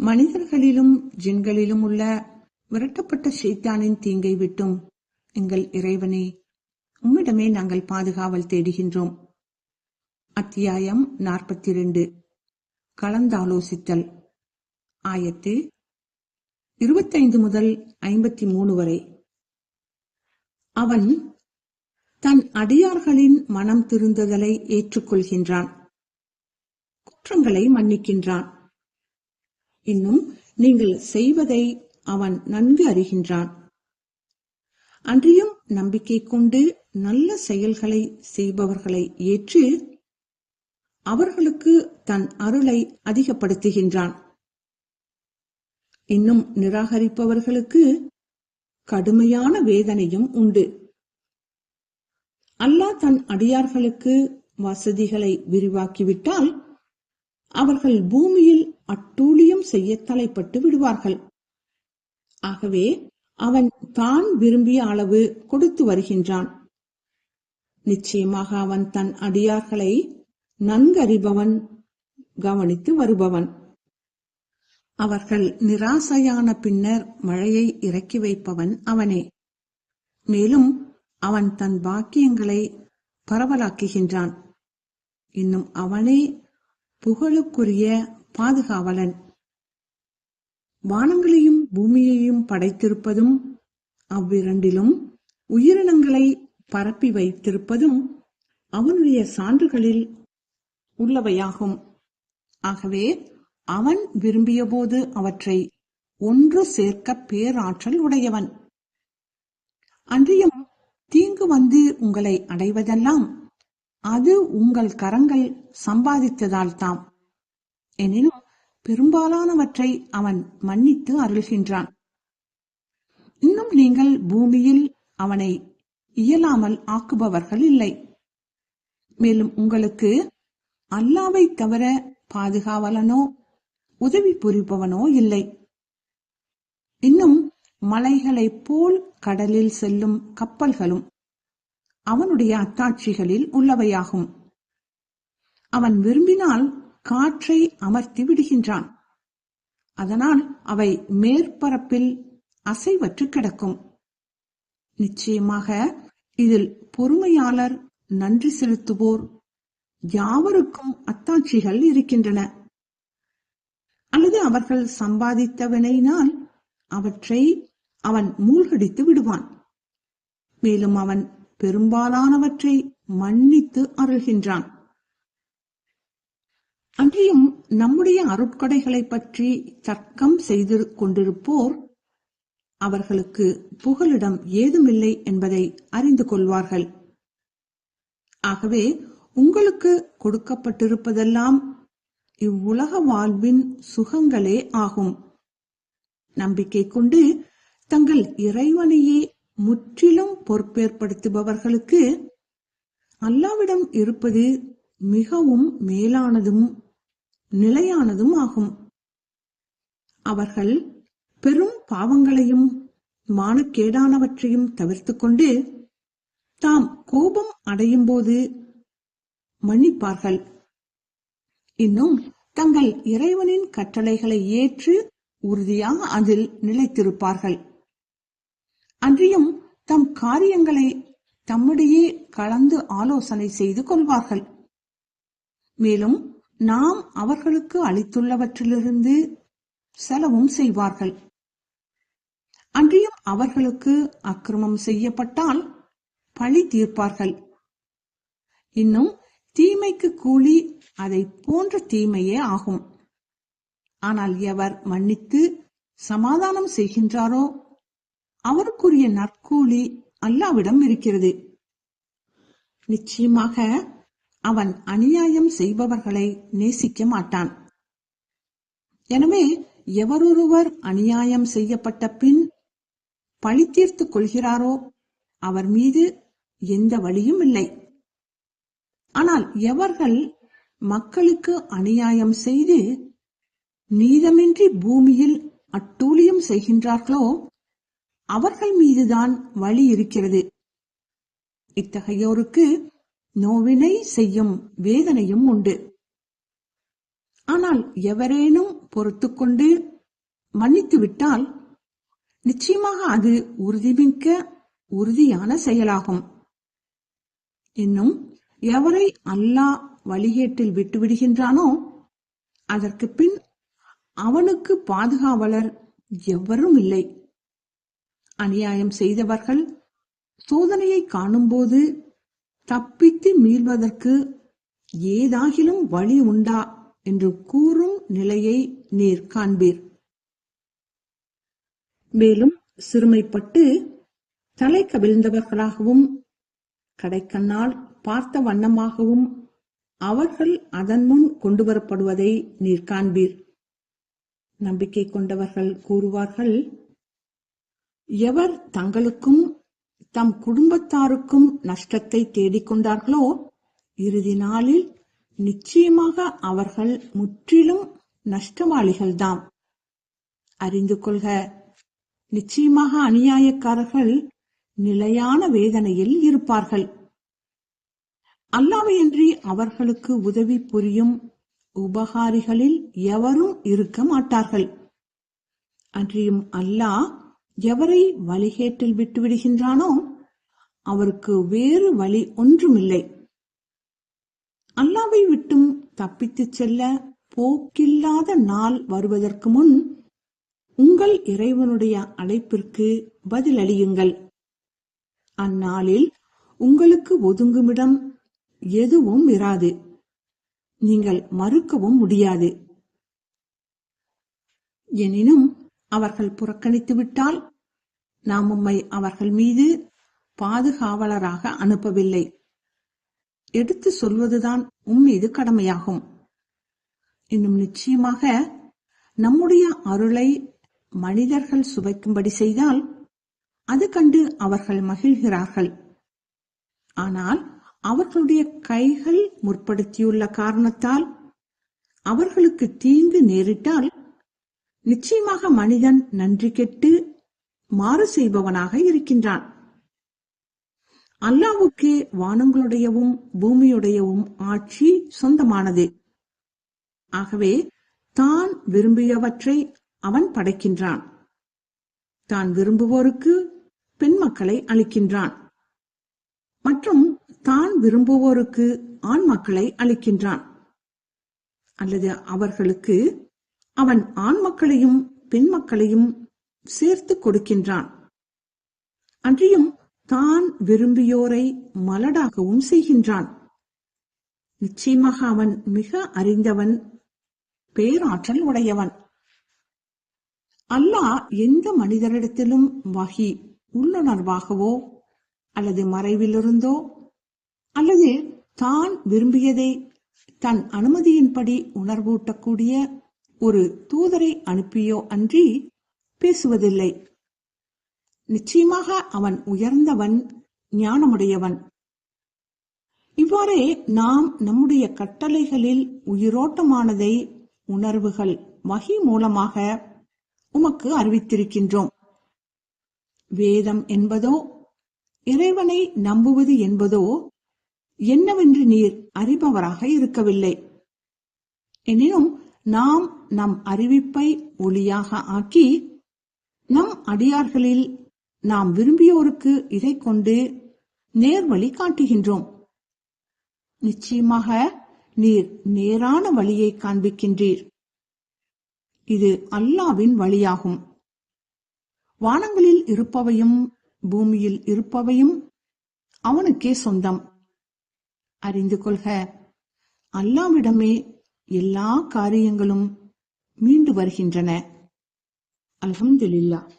மனிதர்களிலும் ஜின்களிலும் உள்ள விரட்டப்பட்ட சைத்தானின் தீங்கை விட்டும் எங்கள் இறைவனே உம்மிடமே நாங்கள் பாதுகாவல் தேடுகின்றோம். அத்தியாயம் நாற்பத்தி இரண்டு கலந்தாலோசித்தல். ஆயத்து இருபத்தைந்து முதல் ஐம்பத்தி மூணு வரை. அவன் தன் அடியார்களின் மனம் திருந்துதலை ஏற்றுக்கொள்கின்றான். குற்றங்களை மன்னிக்கின்றான். இன்னும் நீங்கள் செய்வதை அவன் நன்கு அறிகின்றான். அன்றியும் நம்பிக்கை கொண்டு நல்ல செயல்களை செய்பவர்களை ஏற்று அவர்களுக்கு தன் அருளை அதிகப்படுத்துகின்றான். இன்னும் நிராகரிப்பவர்களுக்கு கடுமையான வேதனையும் உண்டு. அல்லாஹ் தன் அடியார்களுக்கு வசதிகளை விரிவாக்கிவிட்டால் அவர்கள் பூமியில் அட்டூழியம் செய்ய தலைப்பட்டு விடுவார்கள். ஆகவே அவன் தான் விரும்பிய அளவு கொடுத்து வருகின்றான். நிச்சயமாக அவன் தன் அடியார்களை நன்கறிபவன் கவனித்து வருபவன். அவர்கள் நிராசையான பின்னர் மழையை இறக்கி வைப்பவன் அவனே. மேலும் அவன் தன் பாக்கியங்களை பரவலாக்குகின்றான். இன்னும் அவனே புகழுக்குரிய பாதுகாவலன். வானங்களையும் பூமியையும் படைத்திருப்பதும் அவ்விரண்டிலும் உயிரினங்களை பரப்பி வைத்திருப்பதும் அவனுடைய சான்றுகளில் உள்ளவையாகும். ஆகவே அவன் விரும்பியபோது அவற்றை ஒன்று சேர்க்க பேராற்றல் உடையவன். அன்றியும் தீங்கு வந்து உங்களை அடைவதெல்லாம் அது உங்கள் கரங்கள் சம்பாதித்ததால் தாம் எனினும் பெரும்பாலானவற்றை அவன் மன்னித்து அருள்கின்றான். இன்னும் நீங்கள் பூமியில் அவனை இயலாமல் ஆக்குபவர்கள் இல்லை. மேலும் உங்களுக்கு அல்லாவை தவிர பாதுகாவலனோ உதவி புரிபவனோ இல்லை. இன்னும் மலைகளைப் போல் கடலில் செல்லும் கப்பல்களும் அவனுடைய அத்தாட்சிகளில் உள்ளவையாகும். அவன் விரும்பினால் காற்றை அமர்த்தி விடுகின்றான். அதனால் அவை மேற்பரப்பில் அசைவற்று கிடக்கும். நிச்சயமாக இதில் பொறுமையாளர் நன்றி செலுத்துவோர் யாவருக்கும் அத்தாட்சிகள் இருக்கின்றன. அல்லது அவர்கள் சம்பாதித்தவனையினால் அவற்றை அவன் மூழ்கடித்து விடுவான். மேலும் அவன் பெரும்பாலானவற்றை மன்னித்து அருள்கின்றான். அன்றியும் நம்முடைய அருட்கொடைகளை பற்றி தர்க்கம் செய்து கொண்டிருப்போர் அவர்களுக்கு புகலிடம் ஏதுமில்லை என்பதை அறிந்து கொள்வார்கள். ஆகவே உங்களுக்கு கொடுக்கப்பட்டிருப்பதெல்லாம் இவ்வுலக வாழ்வின் சுகங்களே ஆகும். நம்பிக்கை கொண்டு தங்கள் இறைவனையே முற்றிலும் பொறுப்பேற்படுத்துபவர்களுக்கு அல்லாவிடம் இருப்பது மிகவும் மேலானதும் நிலையானதும் ஆகும். அவர்கள் பெரும் பாவங்களையும் மானக்கேடானவற்றையும் தவிர்த்து கொண்டு தாம் கோபம் அடையும் போது மன்னிப்பார்கள். இன்னும் தங்கள் இறைவனின் கட்டளைகளை ஏற்று உறுதியாக அதில் நிலைத்திருப்பார்கள். அன்றியும் தம் காரியங்களை தம்மிடையே கலந்து ஆலோசனை செய்து கொள்வார்கள். மேலும் நாம் அவர்களுக்கு அளித்துள்ளவற்றிலிருந்து செலவும் செய்வார்கள். அன்றியும் அவர்களுக்கு அக்கிரமம் செய்யப்பட்டால் பழி தீர்ப்பார்கள். இன்னும் தீமைக்கு கூலி அதை போன்ற தீமையே ஆகும். ஆனால் எவர் மன்னித்து சமாதானம் செய்கின்றாரோ? அவருக்குரிய நற்கூலி அல்லாவிடம் இருக்கிறது. நிச்சயமாக அவன் அநியாயம் செய்பவர்களை நேசிக்க மாட்டான். எனவே எவரொருவர் அநியாயம் செய்யப்பட்ட பின் பழி தீர்த்துக் கொள்கிறாரோ அவர் மீது எந்த வழியும் இல்லை. ஆனால் எவர்கள் மக்களுக்கு அநியாயம் செய்து நீதமின்றி பூமியில் அட்டூழியம் செய்கின்றார்களோ அவர்கள் மீதுதான் வழி இருக்கிறது. இத்தகையோருக்கு நோவினை செய்யும் வேதனையும் உண்டு. ஆனால் எவரேனும் பொறுத்துக்கொண்டு மன்னித்து விட்டால் நிச்சயமாக அது உறுதிமிக்க உறுதியான செயலாகும். இன்னும் எவரை அல்லாஹ் வழிகேட்டில் விட்டுவிடுகின்றானோ அதற்கு பின் அவனுக்கு பாதுகாவலர் எவரும் இல்லை. அநியாயம் செய்தவர்கள் சோதனையை காணும்போது தப்பித்து மீள்வதற்கு ஏதாகிலும் வழி உண்டா என்று கூறும் நிலையை நீர் காண்பீர். மேலும் சிறுமைப்பட்டு தலை கவிழ்ந்தவர்களாகவும் கடைக்கண்ணால் பார்த்த வண்ணமாகவும் அவர்கள் அதன் முன் கொண்டு வரப்படுவதை நீர் காண்பீர். நம்பிக்கை கொண்டவர்கள் கூறுவார்கள் எவர் தங்களுக்கும் தம் குடும்பத்தாருக்கும் நஷ்டத்தை தேடிக் கொண்டார்களோ இறுதி நாளில் நிச்சயமாக அவர்கள் முற்றிலும் நஷ்டவாளிகள்தாம். அறிந்து கொள்க நிச்சயமாக அநியாயக்காரர்கள் நிலையான வேதனையில் இருப்பார்கள். அல்லாவையன்றி அவர்களுக்கு உதவி புரியும் உபகாரிகளில் எவரும் இருக்க மாட்டார்கள். அன்றியும் அல்லாஹ் எவரை வழிகேட்டில் விட்டுவிடுகின்றானோ அவருக்கு வேறு வழி ஒன்றுமில்லை. அல்லாவை விட்டும் தப்பித்துச் செல்ல போக்கில்லாத நாள் வருவதற்கு முன் உங்கள் இறைவனுடைய அழைப்பிற்கு பதிலளியுங்கள். அந்நாளில் உங்களுக்கு ஒதுங்குமிடம் எதுவும் இராது. நீங்கள் மறுக்கவும் முடியாது. எனினும் அவர்கள் புறக்கணித்து விட்டால் நாம் உம்மை அவர்கள் மீது பாதுகாவலராக அனுப்பவில்லை. எடுத்து சொல்வதுதான் உம்மீது கடமையாகும். இன்னும் நிச்சயமாக நம்முடைய அருளை மனிதர்கள் சுவைக்கும்படி செய்தால் அது கண்டு அவர்கள் மகிழ்கிறார்கள். ஆனால் அவர்களுடைய கைகள் முற்படுத்தியுள்ள காரணத்தால் அவர்களுக்கு தீங்கு நேரிட்டால் நிச்சயமாக மனிதன் நன்றி கெட்டு மாறு செய்பவனாக இருக்கின்றான். அல்லாவுக்கு வானங்களுடையவும் பூமியுடையவும் ஆட்சி சொந்தமானது. ஆகவே தான் விரும்பியவற்றை அவன் படைக்கின்றான். தான் விரும்புவோருக்கு பெண் மக்களை அளிக்கின்றான். மற்றும் தான் விரும்புவோருக்கு ஆண் மக்களை அளிக்கின்றான். அல்லது அவர்களுக்கு அவன் ஆண் மக்களையும் பெண் மக்களையும் சேர்த்து கொடுக்கின்றான். அன்றியும் தான் விரும்பியோரை மலடாகவும் செய்கின்றான். நிச்சயமாக அவன் மிக அறிந்தவன் பேராற்றல் உடையவன். அல்லாஹ் எந்த மனிதரிடத்திலும் வகி உள்ளுணர்வாகவோ அல்லது மறைவிலிருந்தோ அல்லது தான் விரும்பியதை தன் அனுமதியின்படி உணர்வூட்டக்கூடிய ஒரு தூதரை அனுப்பியோ அன்றி பேசுவதில்லை. நிச்சயமாக அவன் உயர்ந்தவன் ஞானமுடையவன். இவ்வாறே நாம் நம்முடைய கட்டளைகளில் உயிரோட்டமானதை உணர்வுகள் வகி மூலமாக உமக்கு அறிவித்திருக்கின்றோம். வேதம் என்பதோ இறைவனை நம்புவது என்பதோ என்னவென்று நீர் அறிபவராக இருக்கவில்லை. எனினும் நாம் நம் அறிவிப்பை ஒளியாக ஆக்கி நம் அடியார்களில் நாம் விரும்பியோருக்கு இதை கொண்டு நேர்வழி காட்டுகின்றோம். நிச்சயமாக நீர் நேரான வழியை காண்பிக்கின்றீர். இது அல்லாவின் வழியாகும். வானங்களில் இருப்பவையும் பூமியில் இருப்பவையும் அவனுக்கே சொந்தம். அறிந்து கொள்க அல்லாவிடமே எல்லா காரியங்களும் மீண்டு வருகின்றன. அல்ஹம்துலில்லாஹ்.